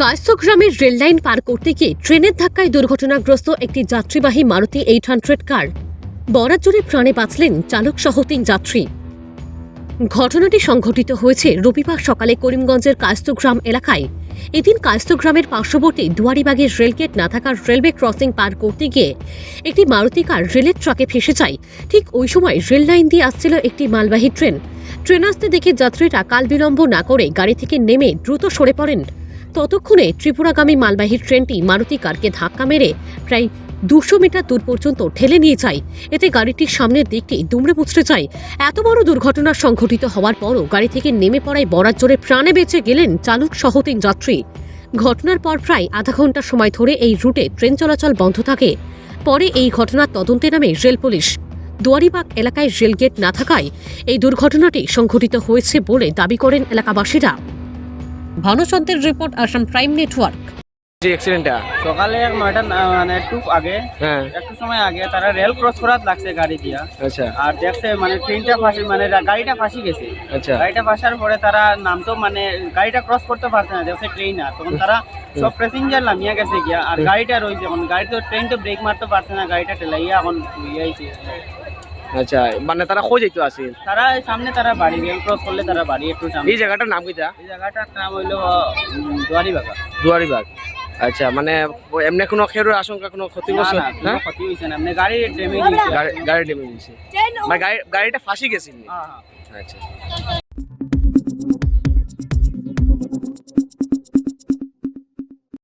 কায়স্থগ্রামের rail line পার করতে গিয়ে ট্রেনের ধাক্কায় দুর্ঘটনাগ্রস্ত একটি যাত্রীবাহী মারুতি এইট হান্ড্রেড কার। বরাজোরে প্রাণে বাঁচলেন চালক সহ তিন যাত্রী। ঘটনাটি সংঘটিত হয়েছে রবিবার সকালে করিমগঞ্জের কায়স্থগ্রাম এলাকায়। এদিন কায়স্থগ্রামের পার্শ্ববর্তী দুয়ারিবাগের রেলগেট না থাকার রেলওয়ে ক্রসিং পার করতে গিয়ে একটি মারুতি কার রেলের ট্রাকে ফেসে যায়। ঠিক ওই সময় রেল লাইন দিয়ে আসছিল একটি মালবাহী ট্রেন। ট্রেন আসতে দেখে যাত্রীরা কাল বিলম্ব না করে গাড়ি থেকে নেমে দ্রুত সরে পড়েন। ততক্ষণে ত্রিপুরাগামী মালবাহী ট্রেনটি মারুতি কারকে ধাক্কা মেরে প্রায় দুশো মিটার দূর পর্যন্ত ঠেলে নিয়ে যায়। এতে গাড়িটির সামনের দিকটি দুমড়ে মুচড়ে যায়। এত বড় দুর্ঘটনা সংঘটিত হওয়ার পরও গাড়ি থেকে নেমে পড়ায় বরাত জোরে প্রাণে বেঁচে গেলেন চালক সহ তিন যাত্রী। ঘটনার পর প্রায় আধা ঘণ্টা সময় ধরে এই রুটে ট্রেন চলাচল বন্ধ থাকে। পরে এই ঘটনার তদন্তে নামে রেল পুলিশ। দুয়ারিবাগ এলাকায় রেলগেট না থাকায় এই দুর্ঘটনাটি সংঘটিত হয়েছে বলে দাবি করেন এলাকাবাসীরা। ভানুচন্দ্রের রিপোর্ট আসাম প্রাইম নেটওয়ার্ক। যে অ্যাক্সিডেন্টটা সকালে এক নয়টা মানে একটু আগে হ্যাঁ। একটু সময় আগে তারা রেল ক্রস করাত লাগছে গাড়ি দিয়া। আচ্ছা। আর দেখছে মানে ট্রেনটা ফাঁসি মানে গাড়িটা ফাঁসি গেছে। আচ্ছা। গাড়িটা ফাঁসার পরে তারা নামতো মানে গাড়িটা ক্রস করতে পারছে না দেখছে ট্রেন আর। তখন তারা সব প্যাসেঞ্জার নামিয়ে গেছে গিয়া। আর গাড়িটা রয়েছে এখন গাড়ি তো ট্রেন তো ব্রেক মারতে পারছে না গাড়িটা ঠেলাইয়া এখন ইয়েছে আচ্ছা মানে তারা খোঁজ যেতে আসে তারা সামনে তারা বাড়ি গেম ক্রস করলে তারা বাড়ি একটু সামনে। এই জায়গাটার নাম কিটা এই জায়গাটার নাম হইল দুয়ারিবাগ। দুয়ারিবাগ। আচ্ছা মানে এমনি কোনো খেরোর আশঙ্কা কোনো ক্ষতি না করছে? না হ্যাঁ? ক্ষতি হয়েছে না। মানে গাড়ি ড্যামেজ গাড়ি গাড়ি ড্যামেজ হয়েছে মানে গাড়ি গাড়িটা ফাঁসি গেছিল হ্যাঁ হ্যাঁ। আচ্ছা।